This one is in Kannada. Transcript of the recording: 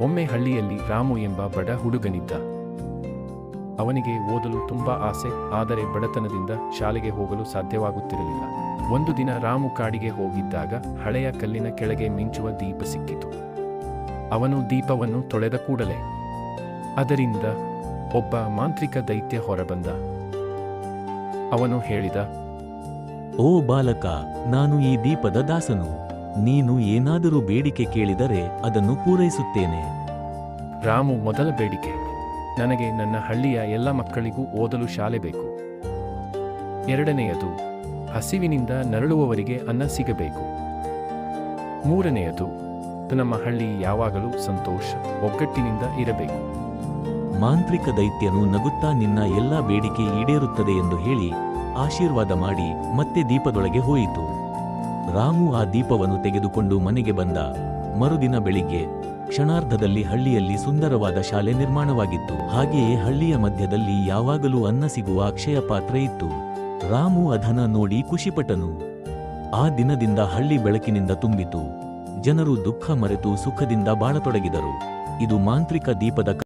ಒಮ್ಮೆ ಹಳ್ಳಿಯಲ್ಲಿ ರಾಮು ಎಂಬ ಬಡ ಹುಡುಗನಿದ್ದ. ಅವನಿಗೆ ಓದಲು ತುಂಬಾ ಆಸೆ, ಆದರೆ ಬಡತನದಿಂದ ಶಾಲೆಗೆ ಹೋಗಲು ಸಾಧ್ಯವಾಗುತ್ತಿರಲಿಲ್ಲ. ಒಂದು ದಿನ ರಾಮು ಕಾಡಿಗೆ ಹೋಗಿದ್ದಾಗ ಹಳೆಯ ಕಲ್ಲಿನ ಕೆಳಗೆ ಮಿಂಚುವ ದೀಪ ಸಿಕ್ಕಿತು. ಅವನು ದೀಪವನ್ನು ತೊಳೆದ ಕೂಡಲೇ. ಅದರಿಂದ ಒಬ್ಬ ಮಾಂತ್ರಿಕ ದೈತ್ಯ ಹೊರಬಂದ. ಅವನು ಹೇಳಿದ, ಓ ಬಾಲಕ, ನಾನು ಈ ದೀಪದ ದಾಸನು. ನೀನು ಏನಾದರೂ ಬೇಡಿಕೆ ಕೇಳಿದರೆ ಅದನ್ನು ಪೂರೈಸುತ್ತೇನೆ. ರಾಮು ಮೊದಲ ಬೇಡಿಕೆ. ನನಗೆ ನನ್ನ ಹಳ್ಳಿಯ ಎಲ್ಲ ಮಕ್ಕಳಿಗೂ ಓದಲು ಶಾಲೆ ಬೇಕು. ಎರಡನೆಯದು ಹಸಿವಿನಿಂದ ನರಳುವವರಿಗೆ ಅನ್ನ ಸಿಗಬೇಕು. ಮೂರನೆಯದು ನಮ್ಮ ಹಳ್ಳಿ ಯಾವಾಗಲೂ ಸಂತೋಷ ಒಗ್ಗಟ್ಟಿನಿಂದ ಇರಬೇಕು. ಮಾಂತ್ರಿಕ ದೈತ್ಯನು ನಗುತ್ತಾ ನಿನ್ನ ಎಲ್ಲಾ ಬೇಡಿಕೆ ಈಡೇರುತ್ತದೆ ಎಂದು ಹೇಳಿ ಆಶೀರ್ವಾದ ಮಾಡಿ ಮತ್ತೆ ದೀಪದೊಳಗೆ ಹೋಯಿತು. ರಾಮು ಆ ದೀಪವನ್ನು ತೆಗೆದುಕೊಂಡು ಮನೆಗೆ ಬಂದ. ಮರುದಿನ ಬೆಳಿಗ್ಗೆ ಕ್ಷಣಾರ್ಧದಲ್ಲಿ ಹಳ್ಳಿಯಲ್ಲಿ ಸುಂದರವಾದ ಶಾಲೆ ನಿರ್ಮಾಣವಾಗಿತ್ತು. ಹಾಗೆಯೇ ಹಳ್ಳಿಯ ಮಧ್ಯದಲ್ಲಿ ಯಾವಾಗಲೂ ಅನ್ನ ಸಿಗುವ ಅಕ್ಷಯ ಪಾತ್ರ ಇತ್ತು. ರಾಮು ಅಧನ ನೋಡಿ ಖುಷಿಪಟ್ಟನು. ಆ ದಿನದಿಂದ ಹಳ್ಳಿ ಬೆಳಕಿನಿಂದ ತುಂಬಿತು. ಜನರು ದುಃಖ ಮರೆತು ಸುಖದಿಂದ ಬಾಳತೊಡಗಿದರು. ಇದು ಮಾಂತ್ರಿಕ ದೀಪದ